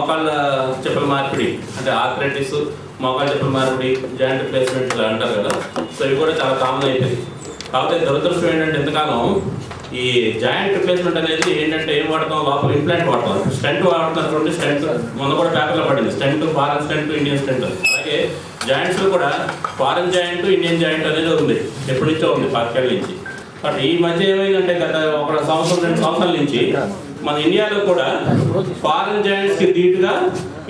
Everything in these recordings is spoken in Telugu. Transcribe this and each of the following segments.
మోకాళ్ళ చెప్పుల మార్పిడి అంటే ఆర్థరైటిస్ మోకాళ్ళ చెప్పుల మార్పిడి జాయింట్ ప్లేస్మెంట్ ఇలా అంటారు కదా. సో ఇవి కూడా చాలా కామన్ అయిపోయింది కాకపోతే దురదృష్టం ఏంటంటే ఎంతకాలం ఈ జాయింట్ రిప్లేస్మెంట్ అనేది ఏంటంటే ఏం వాడతాం? లోపల ఇంప్లాంట్ వాడతాం. స్టెంట్ వాడుతున్నారు చూడండి స్టెంట్ మొన్న కూడా పేపర్లో పడింది. Stent foreign stent Indian stent అలాగే జాయింట్స్ కూడా ఫారెన్ జాయింట్ ఇండియన్ జాయింట్ అనేది ఉంది. ఎప్పటి నుంచో ఉంది పాతికేళ్ళ నుంచి. బట్ ఈ మధ్య ఏమైందంటే గత ఒక సంవత్సరం రెండు సంవత్సరాల నుంచి మన ఇండియాలో కూడా ఫారెన్ జాయింట్స్కి ధీటుగా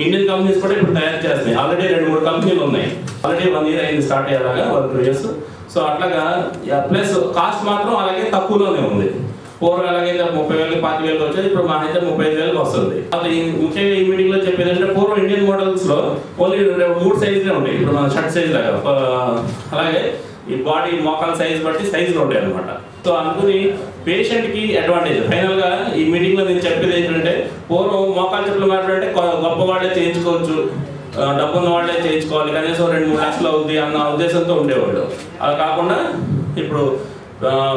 ఇండియన్ కంపెనీస్ కూడా ఇప్పుడు తయారు చేస్తున్నాయి. ఆల్రెడీ రెండు మూడు కంపెనీలు ఉన్నాయి. ఆల్రెడీ వన్ ఇయర్ అయింది స్టార్ట్ అయ్యేలాగా వన్ టూ ఇయర్స్ సో అట్లాగా ప్లస్ కాస్ట్ మాత్రం అలాగే తక్కువలోనే ఉంది. పూర్వం ఎలాగైతే ముప్పై వేలు పాతి వేలు వచ్చేది ఇప్పుడు మా అయితే ముప్పై ఐదు వేలకు వస్తుంది. అది ముఖ్యంగా ఈ మీటింగ్లో చెప్పేది అంటే పూర్వం ఇండియన్ మోడల్స్లో ఓన్లీ మూడు సైజులే ఉంటాయి ఇప్పుడు మన షర్ట్ సైజ్ లాగా అలాగే ఈ బాడీ మోకాల సైజ్ బట్టి సైజులు ఉంటాయి అనమాట సో అందుకని పేషెంట్కి అడ్వాంటేజ్ ఫైనల్ ఈ మీటింగ్లో నేను చెప్పేది ఏంటంటే పూర్వం మోకాల చెప్పులు మాట్లాడంటే గొప్ప వాళ్ళే చేయించుకోవచ్చు. ఆ, డబ్బున్న వాళ్ళే చేయించుకోవాలి. కనీసం రెండు మూడు లక్షలు అవుద్ది అన్న ఉద్దేశంతో ఉండేవాళ్ళు. అలా కాకుండా ఇప్పుడు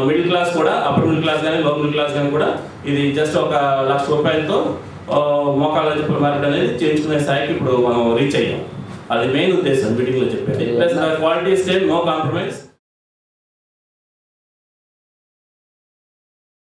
మిడిల్ క్లాస్ కూడా అప్పర్ మిడిల్ క్లాస్ కానీ లో మిడిల్ క్లాస్ కానీ కూడా ఇది జస్ట్ ఒక లక్ష రూపాయలతో మోకాళ్ళ చెప్పుల మార్కెట్ అనేది చేయించుకునే స్థాయికి ఇప్పుడు మనం రీచ్ అయ్యాం. అది మెయిన్ ఉద్దేశం మీటింగ్లో చెప్పేది. Plus quality state no compromise